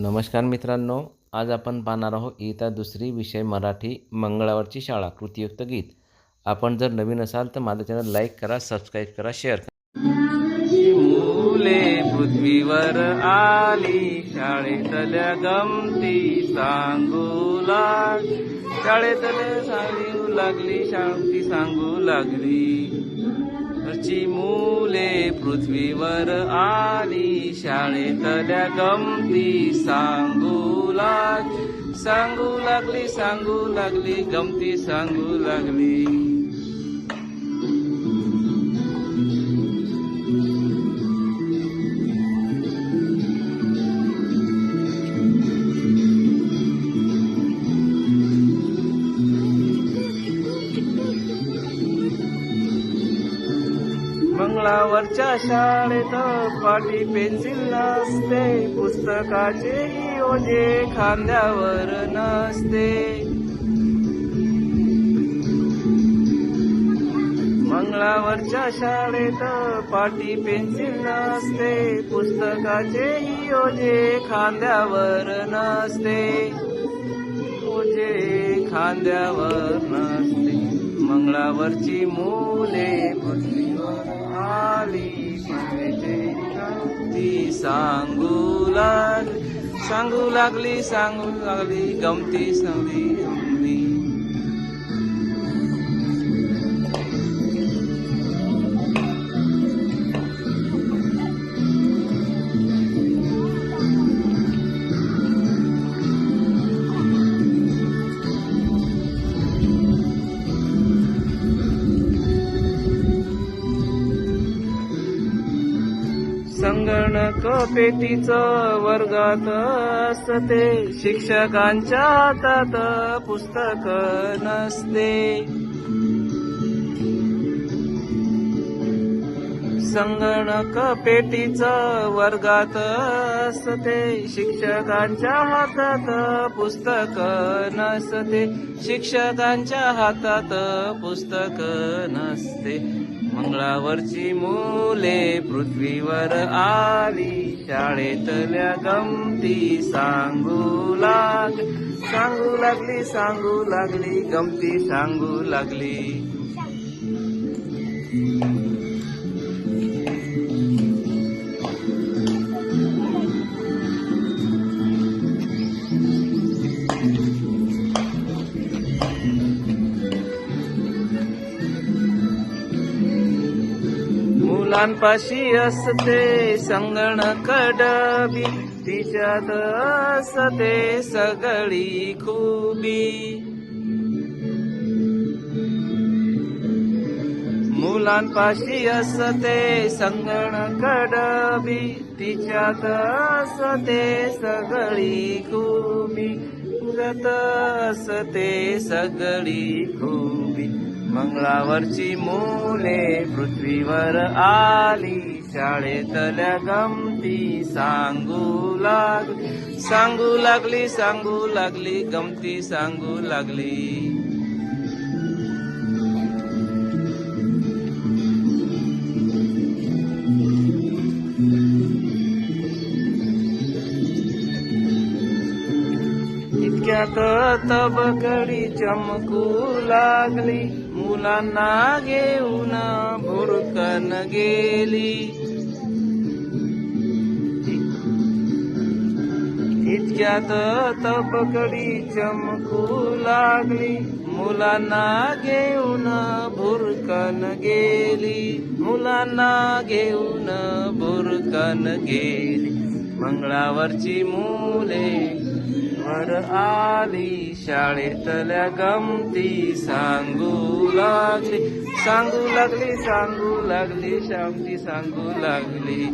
नमस्कार मित्रांनो आज आपण पाहणार आहोत इयत्ता दुसरी विषय मराठी मंगळावरची शाळा कृतीयुक्त गीत. आपण जर नवीन असाल तर माझं चॅनल लाईक करा सबस्क्राईब करा शेअर करा. मुले पृथ्वीवर आली शाळेतल्या गमती सांगू लाग. शाळेतल्या सांगू लागली शांती सांगू लागली. घरची मुले पृथ्वीवर आली. शाळेतल्या गमती सांगू लाग सांगू लागली सांगू लागली गमती सांगू लागली. मंगळावरच्या शाळेत पाटी पेन्सिल नसते. पुस्तकाचे ओझे खांद्यावर नसते. मंगळावरच्या शाळेत पाटी पेन्सिल नसते. पुस्तकाचे ओझे खांद्यावर नसते. ओझे खांद्यावर नसते. मंगळावरची मुले पृथ्वीवर ती सांगू लागली सांगू लागली सांगू लागली गमती सांगली गमती। संगणक पेटीच वर्गात असते. शिक्षकांच्या हातात पुस्तक नसते. संगणक पेटीच वर्गात नसते शिक्षकांच्या हातात पुस्तक नसते. शिक्षकांच्या हातात पुस्तक नसते. मंगळावरची मुले पृथ्वीवर आली शाळेतल्या गमती सांगू लाग. सांगू लागली सांगू लागली गमती सांगू लागली. मुलांपाशी असते संगणक डबी तिच्यात असते सगळी खुबी मुलांपाशी असते संगण डबी तिच्यात असते सगळी खुबी. पुरत असते सगळी खुबी. मंगळावरची मुले पृथ्वीवर आली. शाळेतल्या गमती सांगू लागली. सांगू लागली सांगू लागली गमती सांगू लागली. इतक्यात तबकडी चमकू लागली. मुलांना घेऊन भुरकन गेली. इतक्यात तबकडी चमकू लागली. मुलांना घेऊन भुरकन गेली. मुलांना घेऊन भुरकन गेली. मंगळावरची मुले. वर आली शाळेतल्या गमती सांगू लागली सांगू लागली सांगू लागली शांती सांगू लागली.